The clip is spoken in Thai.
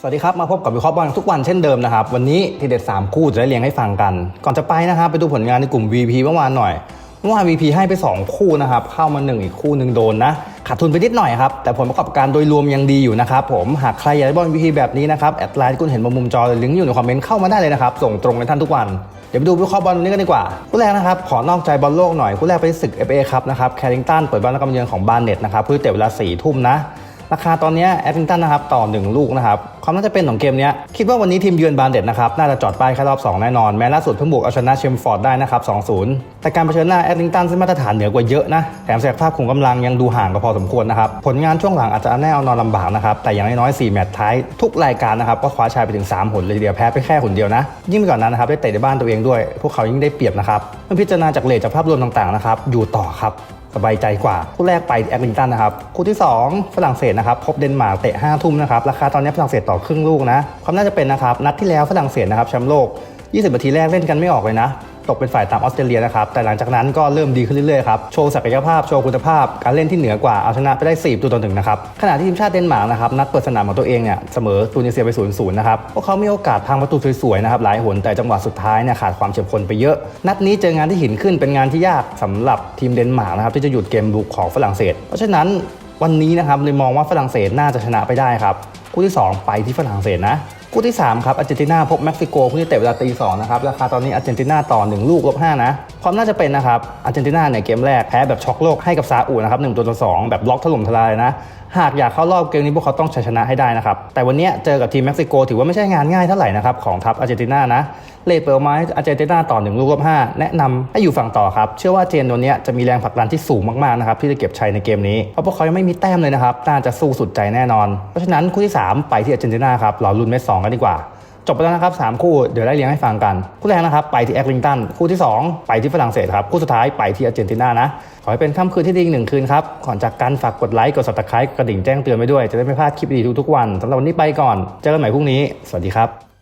สวัสดีครับ มาพบกับวิเคราะห์บอลทุกวันเช่นเดิมนะครับ วันนี้ทีเด็ด 3 คู่จะได้เรียงให้ฟังกัน ก่อนจะไปนะครับ ไปดูผลงานในกลุ่ม VP เมื่อวานหน่อยเมื่อวาน VP ให้ไป 2 คู่นะครับ เข้ามา 1 อีกคู่หนึ่งโดนนะ ขาดทุนไปนิดหน่อยครับ แต่ผลประกอบการโดยรวมยังดีอยู่นะครับผมหากใครอยากได้บอล VP แบบนี้นะครับ แอดไลน์ที่คุณเห็นบนมุมจอหรือลิงก์อยู่ในคอมเมนต์เข้ามาได้เลยนะครับส่งตรงให้ท่านทุกวันเดี๋ยวไปดูวิเคราะห์บอลนี้กันดีกว่าคู่แรกนะครับขอนอกใจบอลโลกหน่อยคู่แรกเป็นศึก FA ครับนะครับแคริงตันเปิดบ้านรับการเยือนของบาร์เน็ตนะครับเพื่อเตะเวลา4ทุ่มนะราคาตอนนี้แอดมินตันนะครับต่อ 1 ลูกนะครับ ความน่าจะเป็นของเกมนี้คิดว่าวันนี้ทีมเยือนบาร์เน็ตนะครับน่าจะจอดป้ายแค่รอบ 2 แน่นอน แม้ล่าสุดเพิ่งบุกเอาชนะเชมฟอร์ดได้นะครับ 2-0 แต่การเผชิญหน้าแอดมินตันซึ่งมาตรฐานเหนือกว่าเยอะนะแถมศักยภาพขุมกำลังยังดูห่างกันพอสมควรนะครับผลงานช่วงหลังอาจจะแน่เอานอนลำบากนะครับแต่อย่างน้อยๆ4แมตช์ท้ายทุกรายการนะครับก็คว้าชัยไปถึง 3 หนเลยทีเดียวแพ้ไปแค่หนเดียวนะยิ่งไปกว่านนั้นนะครับได้เตะในบ้านตัวเองด้วย พวกเขายิ่งได้เปรียบนะครับเมื่อพิจารณาจากเลทจากภาพรวมต่างๆนะครับอยู่ต่อครับสบายใจกว่า คู่แรกไปแอดลิงตันนะครับ คู่ที่ 2 ฝรั่งเศสนะครับ พบเดนมาร์กเตะ5ทุ่มนะครับ ราคาตอนนี้ฝรั่งเศสต่อครึ่งลูกนะ ความน่าจะเป็นนะครับ นัดที่แล้วฝรั่งเศสนะครับแชมป์โลก 20 นาทีแรกเล่นกันไม่ออกเลยนะ ตกเป็นฝ่ายตามออสเตรเลียนะครับ แต่หลังจากนั้นก็เริ่มดีขึ้นเรื่อยๆครับ โชว์ศักยภาพ โชว์คุณภาพ การเล่นที่เหนือกว่า เอาชนะไปได้ 4 ตัวต่อหนึ่งนะครับ ขณะที่ทีมชาติเดนมาร์กนะครับ นัดเปิดสนามของตัวเองเนี่ย เสมอตูนิเซียไป 0-0 นะครับ พวกเขามีโอกาสพังประตูสวยๆ นะครับ หลายหน แต่จังหวะสุดท้ายเนี่ยขาดความเฉียบคมไปเยอะ นัดนี้เจองานที่หินขึ้นเป็นงานที่ยากสำหรับทีมเดนมาร์กนะครับที่จะหยุดเกมบุกของฝรั่งเศส เพราะฉะนั้นวันนี้นะครับเลยมองว่าฝรั่งเศสน่าจะชนะไปได้ครับ คู่ที่ 2 ไปที่ฝรั่งเศสนะ คู่ที่ 3 ครับอาร์เจนตินาพบเม็กซิโกคู่ที่เตะเวลาตีสองนะครับราคาตอนนี้อาร์เจนตินาต่อ 1 ลูกลบ5นะความน่าจะเป็นนะครับอาร์เจนตินาเนี่ยเกมแรกแพ้แบบช็อกโลกให้กับซาอุนะครับ1ตัวต่อ2แบบล็อกถล่มทลายนะหากอยากเข้ารอบเกมนี้พวกเขาต้องชัยชนะให้ได้นะครับแต่วันนี้เจอกับทีมเม็กซิโกถือว่าไม่ใช่งานง่ายเท่าไหร่นะครับของทัพอาร์เจนตินานะเลทเปิดออกมาให้อาร์เจนตินาต่อ1ลูกลบ5แนะนำให้อยู่ฝั่งต่อครับเชื่อว่าเจนตัวนี้จะมีแรงผลักดันที่สูงมากๆนะครับที่จะเก็บชัยในเกมนี้เพราะพวกเขายังไม่มีแต้มเลยนะครับน่าจะสู้สุดใจแน่นอน เพราะฉะนั้นคู่ที่ 3 ไปที่อาร์เจนตินาครับรอลุ้นเม็ดสองกันดีกว่า จบไปแล้วนะครับ3คู่เดี๋ยวได้เรียงให้ฟังกัน คู่แรกนะครับไปที่แอคลิงตันคู่ที่ 2 ไปที่ฝรั่งเศสครับคู่สุดท้ายไปที่อาร์เจนตินานะขอให้เป็นค่ำคืนที่ดีอีกหนึ่งคืนครับก่อนจากกันฝากกดไลค์กด subscribe กระดิ่งแจ้งเตือนไปด้วย จะได้ไม่พลาดคลิปดีทุกๆวันสำหรับวันนี้ไปก่อนเจอกันใหม่พรุ่งนี้สวัสดีครับ